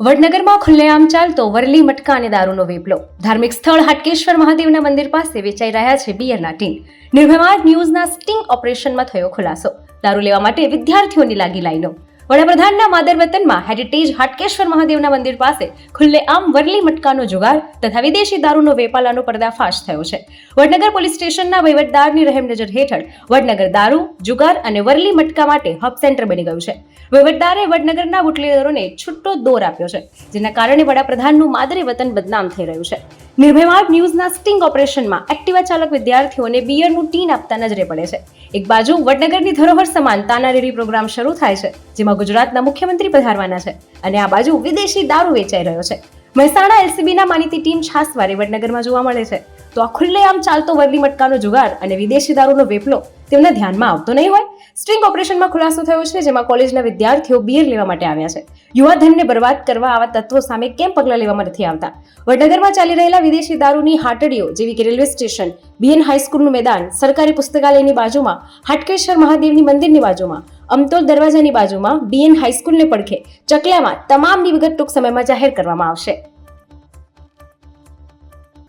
વડનગરમાં ખુલ્લેઆમ ચાલતો વરલી મટકા અને દારૂનો વેપલો. ધાર્મિક સ્થળ હાટકેશ્વર મહાદેવના મંદિર પાસે વેચાઈ રહ્યા છે બિયરના ટીન નિર્ભયમાર ન્યૂઝના સ્ટિંગ ઓપરેશનમાં થયો ખુલાસો. દારૂ લેવા માટે વિદ્યાર્થીઓની લાગી લાઈનો. વડાપ્રધાનના માદર વતનમાં હેરિટેજ હાટકેશ્વર મહાદેવના મંદિર પાસે ખુલ્લેઆમ વરલી મટકાનો જુગાર તથા વિદેશી દારૂનો વેપાલાનો પર્દાફાશ થયો છે. વડનગર પોલીસ સ્ટેશનના વહીવટદારની રહેમ નજર હેઠળ વડનગર દારૂ, જુગાર અને વરલી મટકા માટે હબ સેન્ટર બની ગયું છે. વહીવટદારે વડનગરના બુટલેગરોને છૂટો દોર આપ્યો છે, જેના કારણે વડાપ્રધાનનું માદરે વતન બદનામ થઈ રહ્યું છે. નિર્ભયમાર્ગ ન્યૂઝના સ્ટિંગ ઓપરેશનમાં એક્ટિવા ચાલક વિદ્યાર્થીઓને બિયરનું ટીન આપતા નજરે પડે છે. એક બાજુ વડનગરની ધરોહર સમાન તાનારીરી પ્રોગ્રામ શરૂ થાય છે, જેમાં ગુજરાતના મુખ્યમંત્રી પધારવાના છે, અને આ બાજુ વિદેશી દારૂ વેચાઈ રહ્યો છે. મહેસાણા એલસીબીના માનીતી ટીમ છાસવારે વડનગરમાં જોવા મળે છે. તો આ ખુલ્લેઆમ ચાલતો વરલી મટકાનો જુગાર અને વિદેશી દારૂનો વેપલો તેમના ધ્યાનમાં આવતો નહીં હોય. સ્ટ્રિંગ ઓપરેશનમાં ખુલાસો થયો છે, જેમાં કોલેજના વિદ્યાર્થીઓ બીયર લેવા માટે આવ્યા છે. યુવાધનને બરબાદ કરવા આવા તત્વો સામે કેમ પગલાં લેવામાં નથી આવતા? વડનગરમાં ચાલી રહેલા વિદેશી દારૂની હાટડીઓ જેવી કે રેલવે સ્ટેશન, બીએન હાઈસ્કૂલનું મેદાન, સરકારી પુસ્તકાલયની બાજુમાં, હાટકેશ્વર મહાદેવની મંદિરની બાજુમાં, અમતોલ દરવાજાની બાજુમાં, બીએન હાઈસ્કૂલને પડખે, ચકલામાં તમામની વિગત ટૂંક સમયમાં જાહેર કરવામાં આવશે.